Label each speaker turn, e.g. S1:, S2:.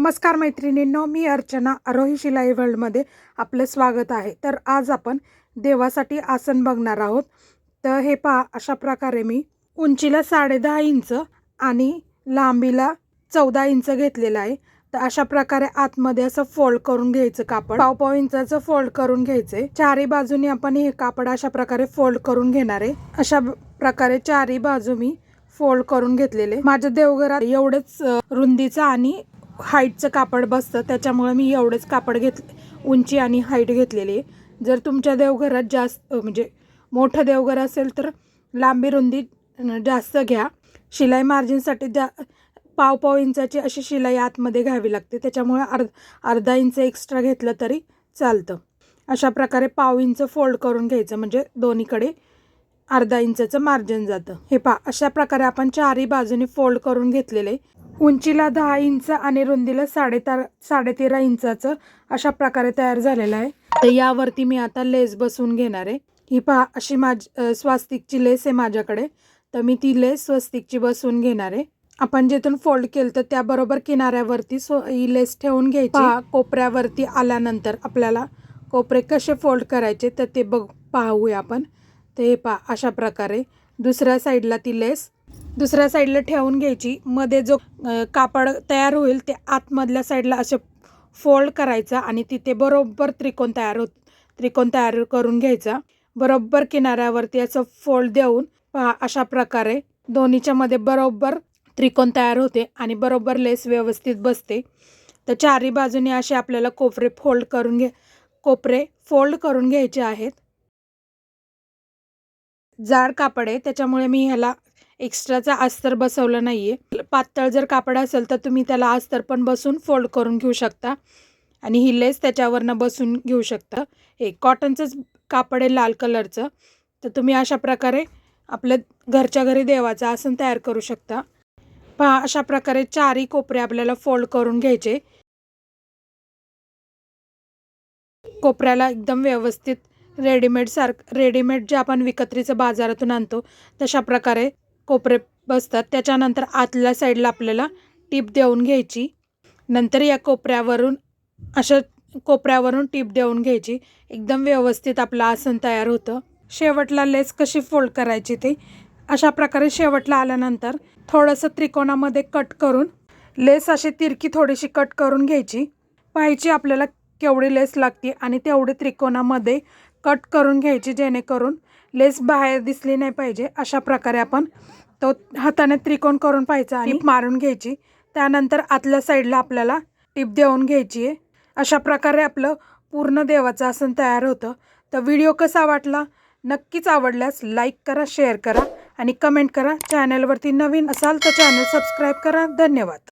S1: नमस्कार मैत्रिणींनो मी अर्चना आरोही शिलाई वर्ल्डमध्ये आपलं स्वागत आहे. तर आज आपण देवासाठी आसन बघणार आहोत. तर हे पहा अशा प्रकारे मी उंचीला साडेदहा इंच आणि लांबीला चौदा इंच घेतलेलं आहे. तर अशा प्रकारे आतमध्ये असं फोल्ड करून घ्यायचं कापड. पाव पाव इंचाचं फोल्ड करून घ्यायचे चारी बाजूनी आपण हे कापड अशा प्रकारे फोल्ड करून घेणार आहे. अशा प्रकारे चारी बाजू मी फोल्ड करून घेतलेले. माझ्या देवघरात एवढेच रुंदीचं आणि हाईटचं कापड बसतं त्याच्यामुळे मी एवढंच कापड घेत उंची आणि हाईट घेतलेली आहे. जर तुमच्या देवघरात जास्त म्हणजे मोठं देवघर असेल तर लांबी रुंदी जास्त घ्या. शिलाई मार्जिनसाठी जा पाव पाव इंचाची अशी शिलाई आतमध्ये घ्यावी लागते. त्याच्यामुळे अर्ध अर्धा इंच एक्स्ट्रा घेतलं तरी चालतं. अशा प्रकारे पाव इंच फोल्ड करून घ्यायचं म्हणजे दोन्हीकडे अर्धा इंचाचं मार्जिन जातं. हे पा अशा प्रकारे आपण चारही बाजूनी फोल्ड करून घेतलेले. उंचीला दहा इंच आणि रुंदीला साडेतार साडेतेरा इंचाचं अशा प्रकारे तयार झालेलं आहे. तर यावरती मी आता लेस बसवून घेणार आहे. ही पहा अशी माझ स्वास्तिकची लेस आहे माझ्याकडे. तर मी ती लेस स्वस्तिकची बसवून घेणार आहे. आपण जिथून फोल्ड केलं तर त्याबरोबर किनाऱ्यावरती सो ही लेस ठेवून घ्यायची. पहा, कोपऱ्यावरती आल्यानंतर आपल्याला कोपरे कसे फोल्ड करायचे तर ते बघ पाहूया आपण. हे पहा अशा प्रकारे दुसऱ्या साईडला ती लेस दुसऱ्या साईडला ठेवून घ्यायची. मध्ये जो कापड तयार होईल ते आतमधल्या साईडला असे फोल्ड करायचा आणि तिथे बरोबर त्रिकोण तयार होत त्रिकोण तयार करून घ्यायचा. बरोबर किनाऱ्यावरती असं फोल्ड देऊन पहा अशा प्रकारे दोन्हीच्या मध्ये बरोबर त्रिकोण तयार होते आणि बरोबर लेस व्यवस्थित बसते. तर चारही बाजूने असे आपल्याला कोपरे फोल्ड करून घे कोपरे फोल्ड करून घ्यायचे आहेत. जाड कापड आहे त्याच्यामुळे मी ह्याला एक्स्ट्राचा अस्तर बसवलं नाही आहे पातळ जर कापड असेल तर तुम्ही त्याला अस्तर पण बसून फोल्ड करून घेऊ शकता. आणि ही लेस त्याच्यावरनं बसून घेऊ शकता. हे कॉटनचंच कापड आहे लाल कलरचं. तर तुम्ही अशा प्रकारे आपल्या घरच्या घरी देवाचं आसन तयार करू शकता. पहा अशा प्रकारे चारही कोपरे आपल्याला फोल्ड करून घ्यायचे. कोपऱ्याला एकदम व्यवस्थित रेडीमेड सारखं रेडीमेड जे आपण विकत्रीचं बाजारातून आणतो तशा प्रकारे कोपरे बसतात. त्याच्यानंतर आतल्या साईडला आपल्याला टीप देऊन घ्यायची. नंतर या कोपऱ्यावरून अशा कोपऱ्यावरून टीप देऊन घ्यायची. एकदम व्यवस्थित आपलं आसन तयार होतं. शेवटला लेस कशी फोल्ड करायची ते? अशा प्रकारे शेवटला आल्यानंतर थोडंसं त्रिकोणामध्ये कट करून लेस अशी तिरकी थोडीशी कट करून घ्यायची. पाहायची आपल्याला केवढी लेस लागते आणि तेवढी त्रिकोणामध्ये कट करून घ्यायची जेणेकरून लेस बाहेर दिसली नाही पाहिजे अशा प्रकारे आपण तो हाताने त्रिकोण करून पाहायचा आणि मारून घ्यायची. त्यानंतर आतल्या साईडला आपल्याला टिप देऊन घ्यायची आहे. अशा प्रकारे आपलं पूर्ण देवाचं आसन तयार होतं. तर व्हिडिओ कसा वाटला? नक्कीच आवडल्यास लाईक करा शेअर करा आणि कमेंट करा. चॅनलवरती नवीन असाल तर चॅनल सबस्क्राईब करा. धन्यवाद.